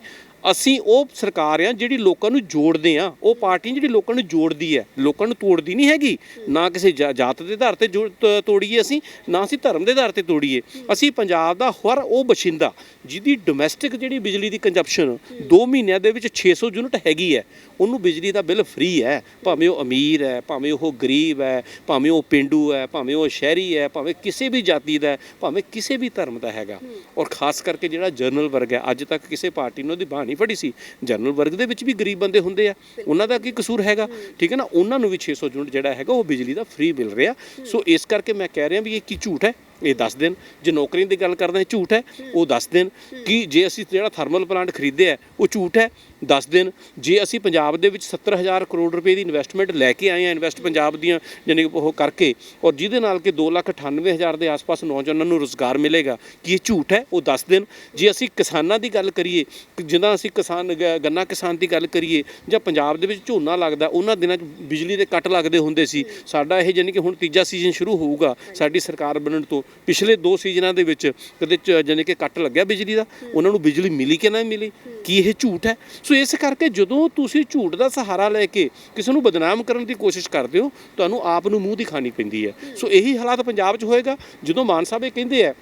ਅਸੀਂ ਉਹ ਸਰਕਾਰ ਆ ਜਿਹੜੀ ਲੋਕਾਂ ਨੂੰ ਜੋੜਦੇ ਆ। ਉਹ ਪਾਰਟੀ ਜਿਹੜੀ ਲੋਕਾਂ ਨੂੰ ਜੋੜਦੀ ਹੈ। ਲੋਕਾਂ ਨੂੰ ਤੋੜਦੀ ਨਹੀਂ ਹੈਗੀ। ਨਾ ਕਿਸੇ ਜਾ- ਜਾਤ ਦੇ ਆਧਾਰ ਤੇ ਜੋੜ- ਤ- ਤੋੜੀਏ ਅਸੀਂ, ਨਾ ਅਸੀਂ ਧਰਮ ਦੇ ਆਧਾਰ ਤੇ ਤੋੜੀਏ। ਅਸੀਂ ਪੰਜਾਬ ਦਾ ਹਰ ਉਹ ਬਸ਼ਿੰਦਾ ਜਿਹਦੀ ਡੋਮੈਸਟਿਕ ਜਿਹੜੀ ਬਿਜਲੀ ਦੀ ਕੰਜ਼ੰਪਸ਼ਨ 2 ਮਹੀਨਿਆਂ ਦੇ ਵਿੱਚ 600 ਯੂਨਿਟ ਹੈਗੀ ਹੈ, ਉਹਨੂੰ ਬਿਜਲੀ ਦਾ ਬਿੱਲ ਫ੍ਰੀ ਹੈ। ਭਾਵੇਂ ਉਹ ਅਮੀਰ ਹੈ, ਭਾਵੇਂ ਉਹ ਗਰੀਬ ਹੈ, ਭਾਵੇਂ ਉਹ ਪਿੰਡੂ ਹੈ, ਭਾਵੇਂ ਉਹ ਸ਼ਹਿਰੀ ਹੈ, ਭਾਵੇਂ ਕਿਸੇ ਵੀ ਜਾਤੀ ਦਾ ਭਾਵੇਂ ਕਿਸੇ ਵੀ ਧਰਮ ਦਾ ਹੈਗਾ। ਔਰ ਖਾਸ ਕਰਕੇ ਜਿਹੜਾ ਜਰਨਲ ਵਰਗ ਹੈ, ਅੱਜ ਤੱਕ ਕਿਸੇ ਪਾਰਟੀ ਨੂੰ ਉਹਦੀ ਬਾਣੀ ਨਹੀਂ ਫੜੀ ਸੀ। ਜਨਰਲ ਵਰਗ ਦੇ ਵਿੱਚ ਵੀ ਗਰੀਬ ਬੰਦੇ ਹੁੰਦੇ ਆ। ਉਹਨਾਂ ਦਾ ਕੀ ਕਸੂਰ ਹੈਗਾ? ਠੀਕ ਹੈ ਨਾ? ਉਹਨਾਂ ਨੂੰ ਵੀ 600 ਯੂਨਿਟ ਜਿਹੜਾ ਹੈਗਾ ਉਹ ਬਿਜਲੀ ਦਾ ਫ੍ਰੀ ਮਿਲ ਰਿਹਾ। ਸੋ ਇਸ ਕਰਕੇ ਮੈਂ ਕਹਿ ਰਿਹਾ ਵੀ ਇਹ ਕੀ ਝੂਠ ਹੈ? ਇਹ ਦੱਸ ਦੇਣ। ਜੇ ਨੌਕਰੀਆਂ ਦੀ ਗੱਲ ਕਰਦੇ ਹਾਂ, ਝੂਠ ਹੈ, ਉਹ ਦੱਸ ਦੇਣ ਕਿ ਜੇ ਅਸੀਂ ਜਿਹੜਾ ਥਰਮਲ ਪਲਾਂਟ ਖਰੀਦੇ ਖਰੀਦਿਆ ਉਹ ਝੂਠ ਹੈ, ਦੱਸ ਦੇਣ। ਜੇ ਅਸੀਂ ਪੰਜਾਬ ਦੇ ਵਿੱਚ 70000 ਕਰੋੜ ਰੁਪਏ ਦੀ ਇਨਵੈਸਟਮੈਂਟ ਲੈ ਕੇ ਆਏ ਆ ਇਨਵੈਸਟ ਪੰਜਾਬ ਦੀਆਂ ਯਾਨੀ ਕਿ ਉਹ ਕਰਕੇ, ਔਰ ਜਿਹਦੇ ਨਾਲ ਕਿ 298000 ਦੇ ਆਸ-ਪਾਸ ਨੌਜਵਾਨਾਂ ਨੂੰ ਰੋਜ਼ਗਾਰ ਮਿਲੇਗਾ, ਕਿ ਇਹ ਝੂਠ ਹੈ, ਉਹ ਦੱਸ ਦੇਣ। ਜੇ ਅਸੀਂ ਕਿਸਾਨਾਂ ਦੀ ਗੱਲ ਕਰੀਏ, ਕਿ ਜਿੱਦਾਂ ਅਸੀਂ ਕਿਸਾਨ ਗ- ਗੰਨਾ ਕਿਸਾਨ ਦੀ ਗੱਲ ਕਰੀਏ, ਜਾਂ ਪੰਜਾਬ ਦੇ ਵਿੱਚ ਝੋਨਾ ਲੱਗਦਾ, ਉਹਨਾਂ ਦਿਨਾਂ 'ਚ ਬਿਜਲੀ ਦੇ ਕੱਟ ਲੱਗਦੇ ਹੁੰਦੇ ਸੀ। ਸਾਡਾ ਇਹ ਯਾਨੀ ਕਿ ਹੁਣ ਤੀਜਾ ਸੀਜ਼ਨ ਸ਼ੁਰੂ ਹੋਊਗਾ, ਸਾਡੀ ਸਰਕਾਰ ਬਣਨ ਤੋਂ। ਪਿਛਲੇ ਦੋ ਸੀਜ਼ਨਾਂ ਦੇ ਵਿੱਚ ਕਦੇ ਯਾਨੀ ਕਿ ਕੱਟ ਲੱਗਿਆ ਬਿਜਲੀ ਦਾ ਉਹਨਾਂ ਨੂੰ ਬਿਜਲੀ ਮਿਲੀ ਕਿ ਨਾ ਮਿਲੀ? ਕੀ ਇਹ ਝੂਠ ਹੈ? ਸੋ ਇਸ ਕਰਕੇ ਜਦੋਂ ਤੁਸੀਂ ਝੂਠ ਦਾ ਸਹਾਰਾ ਲੈ ਕੇ ਕਿਸੇ ਨੂੰ ਬਦਨਾਮ ਕਰਨ ਦੀ ਕੋਸ਼ਿਸ਼ ਕਰਦੇ ਹੋ ਤੁਹਾਨੂੰ ਆਪ ਨੂੰ ਮੂੰਹ ਦੀ ਖਾਣੀ ਪੈਂਦੀ ਹੈ। ਸੋ ਇਹੀ ਹਾਲਾਤ ਪੰਜਾਬ 'ਚ ਹੋਏਗਾ ਜਦੋਂ ਮਾਨ ਸਾਹਿਬ ਇਹ ਕਹਿੰਦੇ ਆ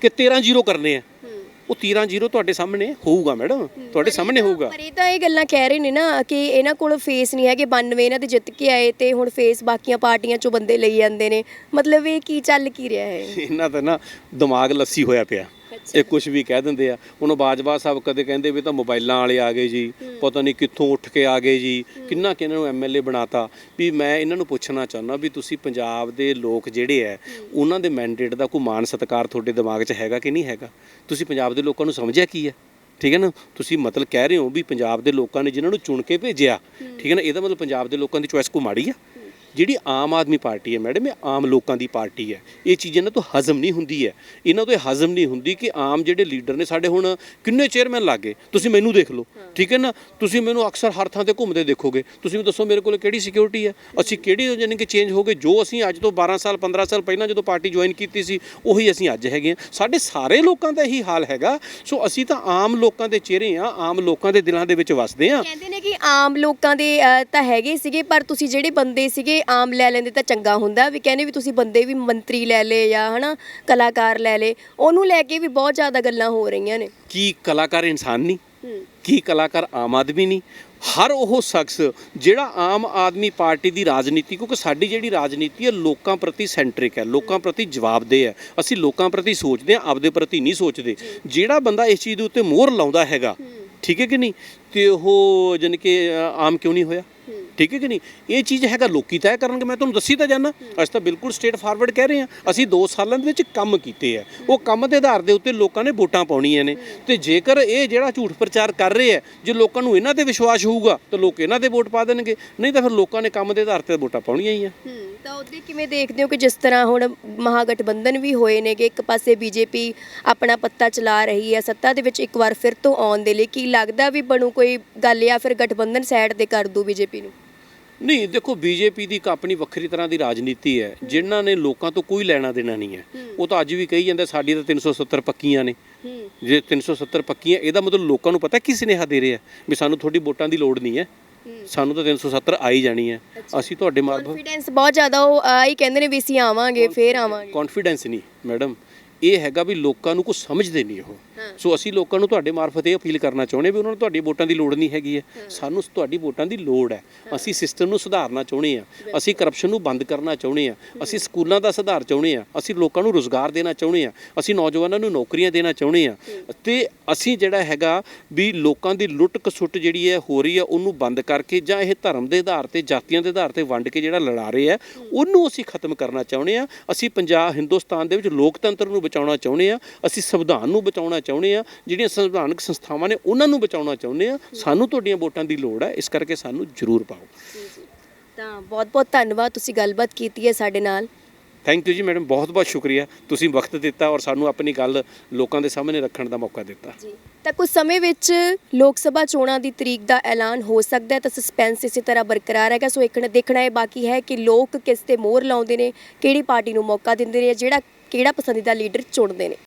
ਕਿ 13 ਜ਼ੀਰੋ ਕਰਨੇ ਆ। ਉਹ 13 ਜ਼ੀਰੋ ਤੁਹਾਡੇ ਸਾਹਮਣੇ ਹੋਊਗਾ ਮੈਡਮ ਤੁਹਾਡੇ ਸਾਹਮਣੇ ਹੋਊਗਾ। ਪਰ ਇਹ ਤਾਂ ਇਹ ਗੱਲਾਂ ਕਹਿ ਰਹੇ ਨੇ ਨਾ ਕਿ ਇਹਨਾਂ ਕੋਲ ਫੇਸ ਨਹੀਂ ਹੈਗੇ 92 ਇਹਨਾਂ ਦੇ ਜਿੱਤ ਕੇ ਆਏ ਤੇ ਹੁਣ ਫੇਸ ਬਾਕੀਆਂ ਪਾਰਟੀਆਂ ਚੋਂ ਬੰਦੇ ਲਈ ਜਾਂਦੇ ਨੇ। ਮਤਲਬ ਇਹ ਕੀ ਚੱਲ ਕੀ ਰਿਹਾ ਹੈ? ਇਹਨਾਂ ਦਾ ਨਾ ਦਿਮਾਗ ਲੱਸੀ ਹੋਇਆ ਪਿਆ। ਇਹ ਕੁਝ ਵੀ ਕਹਿ ਦਿੰਦੇ ਆ। ਹੁਣ ਬਾਜਵਾ ਸਾਹਿਬ ਕਦੇ ਕਹਿੰਦੇ ਵੀ ਤਾਂ ਮੋਬਾਈਲਾਂ ਵਾਲੇ ਆ ਗਏ ਜੀ। ਪਤਾ ਨਹੀਂ ਕਿੱਥੋਂ ਉੱਠ ਕੇ ਆ ਗਏ ਜੀ। ਕਿੰਨਾ ਕਿ ਇਹਨਾਂ ਨੂੰ ਐਮਐਲਏ ਬਣਾਤਾ। ਵੀ ਮੈਂ ਇਹਨਾਂ ਨੂੰ ਪੁੱਛਣਾ ਚਾਹੁੰਦਾ ਵੀ ਤੁਸੀਂ ਪੰਜਾਬ ਦੇ ਲੋਕ ਜਿਹੜੇ ਆ ਉਹਨਾਂ ਦੇ ਮੈਂਡੇਟ ਦਾ ਕੋਈ ਮਾਨ ਸਤਿਕਾਰ ਤੁਹਾਡੇ ਦਿਮਾਗ 'ਚ ਹੈਗਾ ਕਿ ਨਹੀਂ ਹੈਗਾ? ਤੁਸੀਂ ਪੰਜਾਬ ਦੇ ਲੋਕਾਂ ਨੂੰ ਸਮਝਿਆ ਕੀ ਹੈ ਠੀਕ ਹੈ ਨਾ? ਤੁਸੀਂ ਮਤਲਬ ਕਹਿ ਰਹੇ ਹੋ ਵੀ ਪੰਜਾਬ ਦੇ ਲੋਕਾਂ ਨੇ ਜਿਨ੍ਹਾਂ ਨੂੰ ਚੁਣ ਕੇ ਭੇਜਿਆ। ਠੀਕ ਹੈ ਨਾ? ਇਹਦਾ ਮਤਲਬ ਪੰਜਾਬ ਦੇ ਲੋਕਾਂ ਦੀ ਚੁਆਇਸ ਕੋ ਮਾੜੀ ਆ? ਜਿਹੜੀ ਆਮ ਆਦਮੀ ਪਾਰਟੀ ਹੈ ਮੈਡਮ ਇਹ ਆਮ ਲੋਕਾਂ ਦੀ ਪਾਰਟੀ ਹੈ। ਇਹ ਚੀਜ਼ ਇਹਨਾਂ ਤੋਂ ਹਜ਼ਮ ਨਹੀਂ ਹੁੰਦੀ ਹੈ। ਇਹਨਾਂ ਤੋਂ ਇਹ ਹਜ਼ਮ ਨਹੀਂ ਹੁੰਦੀ ਕਿ ਆਮ ਜਿਹੜੇ ਲੀਡਰ ਨੇ ਸਾਡੇ ਹੁਣ ਕਿੰਨੇ ਚੇਅਰਮੈਨ ਲੱਗੇ? ਤੁਸੀਂ ਮੈਨੂੰ ਦੇਖ ਲਓ ਠੀਕ ਹੈ ਨਾ? ਤੁਸੀਂ ਮੈਨੂੰ ਅਕਸਰ ਹਰ ਥਾਂ ਤੇ ਘੁੰਮਦੇ ਦੇਖੋਗੇ। ਤੁਸੀਂ ਵੀ ਦੱਸੋ ਮੇਰੇ ਕੋਲ ਕਿਹੜੀ ਸਿਕਿਉਰਿਟੀ ਹੈ? ਅਸੀਂ ਕਿਹੜੀ ਯਾਨੀ ਕਿ ਚੇਂਜ ਹੋ ਗਏ? ਜੋ ਅਸੀਂ ਅੱਜ ਤੋਂ 12 ਸਾਲ 15 ਸਾਲ ਪਹਿਲਾਂ ਜਦੋਂ ਪਾਰਟੀ ਜੁਆਇਨ ਕੀਤੀ ਸੀ ਉਹੀ ਅਸੀਂ ਅੱਜ ਹੈਗੇ ਹਾਂ। ਸਾਡੇ ਸਾਰੇ ਲੋਕਾਂ ਦਾ ਇਹੀ ਹਾਲ ਹੈਗਾ। ਸੋ ਅਸੀਂ ਤਾਂ ਆਮ ਲੋਕਾਂ ਦੇ ਚਿਹਰੇ ਆ ਆਮ ਲੋਕਾਂ ਦੇ ਦਿਲਾਂ ਦੇ ਵਿੱਚ ਵਸਦੇ ਆ ਕਹਿੰਦੇ ਨੇ ਕਿ ਆਮ ਲੋਕਾਂ ਦੇ ਤਾਂ ਹੈਗੇ ਸੀਗੇ ਪਰ ਤੁਸੀਂ ਜਿਹੜੇ ਬੰਦੇ ਸੀਗੇ ਆਮ ਲੈ ਲੈਂਦੇ ਤਾਂ ਚੰਗਾ ਹੁੰਦਾ ਵੀ ਕਹਿੰਦੇ ਵੀ ਤੁਸੀਂ ਬੰਦੇ ਵੀ ਮੰਤਰੀ ਲੈ ਲੇ ਜਾਂ ਹਨਾ ਕਲਾਕਾਰ ਲੈ ਲੇ ਉਹਨੂੰ ਲੈ ਕੇ ਵੀ ਬਹੁਤ ਜ਼ਿਆਦਾ ਗੱਲਾਂ ਹੋ ਰਹੀਆਂ ਨੇ। ਕੀ ਕਲਾਕਾਰ ਇਨਸਾਨ ਨਹੀਂ ਕੀ ਕਲਾਕਾਰ ਆਮ ਆਦਮੀ ਨਹੀਂ ਹਰ ਉਹ ਸ਼ਖਸ ਜਿਹੜਾ ਆਮ ਆਦਮੀ ਪਾਰਟੀ ਦੀ ਰਾਜਨੀਤੀ ਕਿਉਂਕਿ ਸਾਡੀ ਜਿਹੜੀ ਰਾਜਨੀਤੀ ਹੈ ਲੋਕਾਂ ਪ੍ਰਤੀ ਸੈਂਟਰਿਕ ਹੈ ਲੋਕਾਂ ਪ੍ਰਤੀ ਜਵਾਬਦੇਹ ਹੈ। ਅਸੀਂ ਲੋਕਾਂ ਪ੍ਰਤੀ ਸੋਚਦੇ ਹਾਂ ਆਪਦੇ ਪ੍ਰਤੀ ਨਹੀਂ ਸੋਚਦੇ। ਜਿਹੜਾ ਬੰਦਾ ਇਸ ਚੀਜ਼ ਦੇ ਉੱਤੇ ਮੋਹਰ ਲਾਉਂਦਾ ਹੈਗਾ ਠੀਕ ਹੈ ਕਿ ਨਹੀਂ? ਤੇ ਉਹ ਜਾਣੀ ਕਿ ਆਮ ਕਿਉਂ ਨਹੀਂ ਹੋਇਆ? ਠੀਕ ਹੈ ਕਿ ਨਹੀਂ? ਇਹ ਚੀਜ਼ ਹੈਗਾ, ਲੋਕੀ ਤੈਅ ਕਰਨਗੇ, ਮੈਂ ਤੁਹਾਨੂੰ ਦੱਸੀ ਤਾਂ ਜਾਣਾ ਅਸੀਂ ਤਾਂ ਬਿਲਕੁਲ ਸਟੇਟ ਫਾਰਵਰਡ ਕਹਿ ਰਹੇ ਹਾਂ। ਅਸੀਂ 2 ਸਾਲਾਂ ਦੇ ਵਿੱਚ ਕੰਮ ਕੀਤੇ ਆ। ਉਹ ਕੰਮ ਦੇ ਆਧਾਰ ਦੇ ਉੱਤੇ ਲੋਕਾਂ ਨੇ ਵੋਟਾਂ ਪਾਉਣੀਆਂ ਨੇ। ਤੇ ਜੇਕਰ ਇਹ ਜਿਹੜਾ ਝੂਠ ਪ੍ਰਚਾਰ ਕਰ ਰਹੇ ਆ, ਜੇ ਲੋਕਾਂ ਨੂੰ ਇਹਨਾਂ ਤੇ ਵਿਸ਼ਵਾਸ ਹੋਊਗਾ, ਤਾਂ ਲੋਕ ਇਹਨਾਂ ਤੇ ਵੋਟ ਪਾ ਦੇਣਗੇ। ਨਹੀਂ ਤਾਂ ਫਿਰ ਲੋਕਾਂ ਨੇ ਕੰਮ ਦੇ ਆਧਾਰ ਤੇ ਵੋਟਾਂ ਪਾਉਣੀਆਂ ਹੀ ਆ। ਤਾਂ ਉਹਦੇ ਕਿਵੇਂ ਦੇਖਦੇ ਹੋ ਕਿ ਜਿਸ ਤਰ੍ਹਾਂ ਹੁਣ ਮਹਾਗਠਬੰਧਨ ਵੀ ਹੋਏ ਨੇ ਕਿ ਇੱਕ ਪਾਸੇ ਬੀਜੇਪੀ ਆਪਣਾ ਪੱਤਾ ਚਲਾ ਰਹੀ ਹੈ ਸੱਤਾ ਦੇ ਵਿੱਚ ਇੱਕ ਵਾਰ ਫਿਰ ਤੋਂ ਆਉਣ ਦੇ ਲਈ ਕੀ ਲੱਗਦਾ ਵੀ ਬਣੂ ਕੋਈ ਗੱਲ ਜਾਂ ਫਿਰ ਗਠਬੰਧਨ ਸਾਈਡ ਤੇ ਕਰ ਦੂ ਬੀਜੇਪੀ ਨੂੰ? ਨਹੀਂ ਦੇਖੋ ਬੀਜੇਪੀ ਦੀ ਆਪਣੀ ਵੱਖਰੀ ਤਰ੍ਹਾਂ ਦੀ ਰਾਜਨੀਤੀ ਹੈ ਜਿਨ੍ਹਾਂ ਨੇ ਲੋਕਾਂ ਤੋਂ ਕੋਈ ਲੈਣਾ ਦੇਣਾ ਨਹੀਂ ਹੈ। ਉਹ ਤਾਂ ਅੱਜ ਵੀ ਕਹੀ ਜਾਂਦੇ ਸਾਡੀ ਤਾਂ 370 ਪੱਕੀਆਂ ਨੇ। ਜੇ 370 ਪੱਕੀਆਂ ਇਹਦਾ ਮਤਲਬ ਲੋਕਾਂ ਨੂੰ ਪਤਾ ਕੀ ਸੁਨੇਹਾ ਦੇ ਰਹੇ ਵੀ ਸਾਨੂੰ ਤੁਹਾਡੀ ਵੋਟਾਂ ਦੀ ਲੋੜ ਨਹੀਂ ਹੈ। ਸਾਨੂੰ ਤਾਂ 370 ਆਈ ਜਾਣੀ ਹੈ। ਅਸੀਂ ਤੁਹਾਡੇ ਮਾਰਫਤ ਕੌਨਫੀਡੈਂਸ ਬਹੁਤ ਜ਼ਿਆਦਾ ਉਹ ਆ ਹੀ ਕਹਿੰਦੇ ਨੇ ਵੀ ਅਸੀਂ ਆਵਾਂਗੇ ਫੇਰ ਆਵਾਂਗੇ। ਕੌਨਫੀਡੈਂਸ ਨਹੀਂ ਮੈਡਮ ਇਹ ਹੈਗਾ ਵੀ ਲੋਕਾਂ ਨੂੰ ਕੁਝ ਸਮਝਦੇ ਨਹੀਂ ਉਹ। ਸੋ ਅਸੀਂ ਲੋਕਾਂ ਨੂੰ ਤੁਹਾਡੇ ਮਾਰਫਤ ਇਹ ਅਪੀਲ ਕਰਨਾ ਚਾਹੁੰਦੇ ਵੀ ਉਹਨਾਂ ਨੂੰ ਤੁਹਾਡੀ ਵੋਟਾਂ ਦੀ ਲੋੜ ਨਹੀਂ ਹੈਗੀ ਹੈ। ਸਾਨੂੰ ਤੁਹਾਡੀ ਵੋਟਾਂ ਦੀ ਲੋੜ ਹੈ। ਅਸੀਂ ਸਿਸਟਮ ਨੂੰ ਸੁਧਾਰਨਾ ਚਾਹੁੰਦੇ ਆ ਅਸੀਂ ਕਰਪਸ਼ਨ ਨੂੰ ਬੰਦ ਕਰਨਾ ਚਾਹੁੰਦੇ ਆ ਅਸੀਂ ਸਕੂਲਾਂ ਦਾ ਸੁਧਾਰ ਚਾਹੁੰਦੇ ਆ ਅਸੀਂ ਲੋਕਾਂ ਨੂੰ ਰੋਜ਼ਗਾਰ ਦੇਣਾ ਚਾਹੁੰਦੇ ਆ ਅਸੀਂ ਨੌਜਵਾਨਾਂ ਨੂੰ ਨੌਕਰੀਆਂ ਦੇਣਾ ਚਾਹੁੰਦੇ ਆ ਤੇ ਅਸੀਂ ਜਿਹੜਾ ਹੈਗਾ ਵੀ ਲੋਕਾਂ ਦੀ ਲੁੱਟ ਕਸੁੱਟ ਜਿਹੜੀ ਹੈ ਹੋ ਰਹੀ ਹੈ ਉਹਨੂੰ ਬੰਦ ਕਰਕੇ ਜਾਂ ਇਹ ਧਰਮ ਦੇ ਆਧਾਰ ਤੇ ਜਾਤੀਆਂ ਦੇ ਆਧਾਰ ਤੇ ਵੰਡ ਕੇ ਜਿਹੜਾ ਲੜਾ ਰਹੇ ਆ ਉਹਨੂੰ ਅਸੀਂ ਖਤਮ ਕਰਨਾ ਚਾਹੁੰਦੇ ਆ ਅਸੀਂ ਪੰਜਾਬ ਹਿੰਦੁਸਤਾਨ ਦੇ ਵਿੱਚ ਲੋਕਤੰਤਰ ਨੂੰ ਬਚਾਉਣਾ ਚਾਹੁੰਦੇ ਆ ਅਸੀਂ ਸੰਵਿਧਾਨ ਨੂੰ ਬਚਾਉਣਾ ਚਾਹੁੰਦੇ ਆ ਜਿਹੜੀਆਂ ਸੰਵਿਧਾਨਕ ਸੰਸਥਾਵਾਂ ਨੇ ਉਹਨਾਂ ਨੂੰ ਬਚਾਉਣਾ ਚਾਹੁੰਦੇ ਆ ਸਾਨੂੰ ਤੁਹਾਡੀਆਂ ਵੋਟਾਂ ਦੀ ਲੋੜ ਹੈ ਇਸ ਕਰਕੇ ਸਾਨੂੰ ਜ਼ਰੂਰ ਪਾਓ। ਤਾਂ ਬਹੁਤ ਬਹੁਤ ਧੰਨਵਾਦ ਤੁਸੀਂ ਗੱਲਬਾਤ ਕੀਤੀ ਹੈ ਸਾਡੇ ਨਾਲ। ਥੈਂਕ ਯੂ ਜੀ ਮੈਡਮ ਬਹੁਤ ਬਹੁਤ ਸ਼ੁਕਰੀਆ ਤੁਸੀਂ ਵਕਤ ਦਿੱਤਾ ਔਰ ਸਾਨੂੰ ਆਪਣੀ ਗੱਲ ਲੋਕਾਂ ਦੇ ਸਾਹਮਣੇ ਰੱਖਣ ਦਾ ਮੌਕਾ ਦਿੱਤਾ। ਜੀ ਤਾਂ ਕੁਝ ਸਮੇਂ ਵਿੱਚ ਲੋਕ ਸਭਾ ਚੋਣਾਂ ਦੀ ਤਰੀਕ ਦਾ ਐਲਾਨ ਹੋ ਸਕਦਾ ਹੈ ਤਾਂ ਸਸਪੈਂਸ ਇਸੇ ਤਰ੍ਹਾਂ ਬਰਕਰਾਰ ਹੈਗਾ ਸੋ ਇੱਕ ਦੇਖਣਾ ਇਹ ਬਾਕੀ ਹੈ ਕਿ ਲੋਕ ਕਿਸ ਤੇ ਮੋਹਰ ਲਾਉਂਦੇ ਨੇ ਕਿਹੜੀ ਪਾਰਟੀ ਨੂੰ ਮੌਕਾ ਦਿੰਦੇ ਨੇ ਜਿਹੜਾ ਕਿਹੜਾ ਪਸੰਦੀਦਾ ਲੀਡਰ ਚੁਣਦੇ ਨੇ।